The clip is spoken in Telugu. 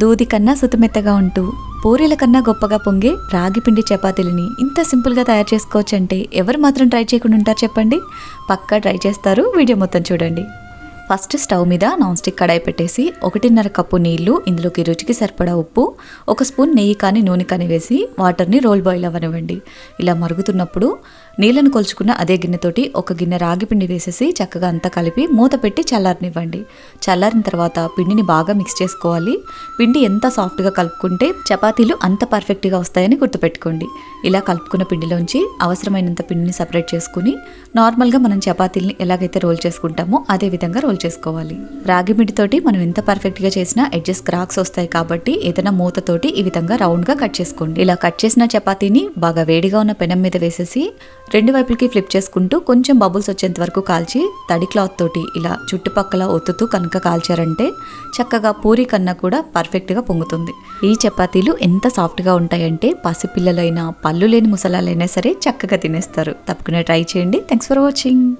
దూది కన్నా సుతమెత్తగా ఉంటూ పూరీల కన్నా గొప్పగా పొంగే రాగిపిండి చపాతీలని ఇంత సింపుల్గా తయారు చేసుకోవచ్చంటే ఎవరు మాత్రం ట్రై చేయకుండా ఉంటారు చెప్పండి? పక్కా ట్రై చేస్తారు. వీడియో మొత్తం చూడండి. ఫస్ట్ స్టవ్ మీద నాన్ స్టిక్ కడాయి పెట్టేసి ఒకటిన్నర కప్పు నీళ్ళు ఇందులోకి రుచికి సరిపడా ఉప్పు ఒక స్పూన్ నెయ్యి కానీ నూనె కానీ వేసి వాటర్ని రోల్ బాయిల్ అవ్వనివ్వండి. ఇలా మరుగుతున్నప్పుడు నీళ్ళను కొలుచుకున్న అదే గిన్నెతోటి ఒక గిన్నె రాగి పిండి వేసేసి చక్కగా అంతా కలిపి మూత పెట్టి చల్లారనివ్వండి. చల్లారిన తర్వాత పిండిని బాగా మిక్స్ చేసుకోవాలి. పిండి ఎంత సాఫ్ట్గా కలుపుకుంటే చపాతీలు అంత పర్ఫెక్ట్గా వస్తాయని గుర్తుపెట్టుకోండి. ఇలా కలుపుకున్న పిండిలోంచి అవసరమైనంత పిండిని సపరేట్ చేసుకుని నార్మల్గా మనం చపాతీలని ఎలాగైతే రోల్ చేసుకుంటామో అదే విధంగా రోల్ చేసుకోవాలి. రాగిమిడితోటి మనం ఎంత పర్ఫెక్ట్గా చేసినా ఎడ్జెస్ క్రాక్స్ వస్తాయి కాబట్టి ఏదైనా మూతతోటి ఈ విధంగా రౌండ్గా కట్ చేసుకోండి. ఇలా కట్ చేసిన చపాతీని బాగా వేడిగా ఉన్న పెనం మీద వేసేసి రెండు వైపులకి ఫ్లిప్ చేసుకుంటూ కొంచెం బబుల్స్ వచ్చేంత వరకు కాల్చి తడి క్లాత్ తోటి ఇలా చుట్టుపక్కల ఒత్తుతూ కనుక కాల్చారంటే చక్కగా పూరి కన్నా కూడా పర్ఫెక్ట్గా పొంగుతుంది. ఈ చపాతీలు ఎంత సాఫ్ట్గా ఉంటాయంటే పసిపిల్లలైనా పళ్ళు లేని ముసలాలైనా సరే చక్కగా తినేస్తారు. తప్పకుండా ట్రై చేయండి. Thanks for watching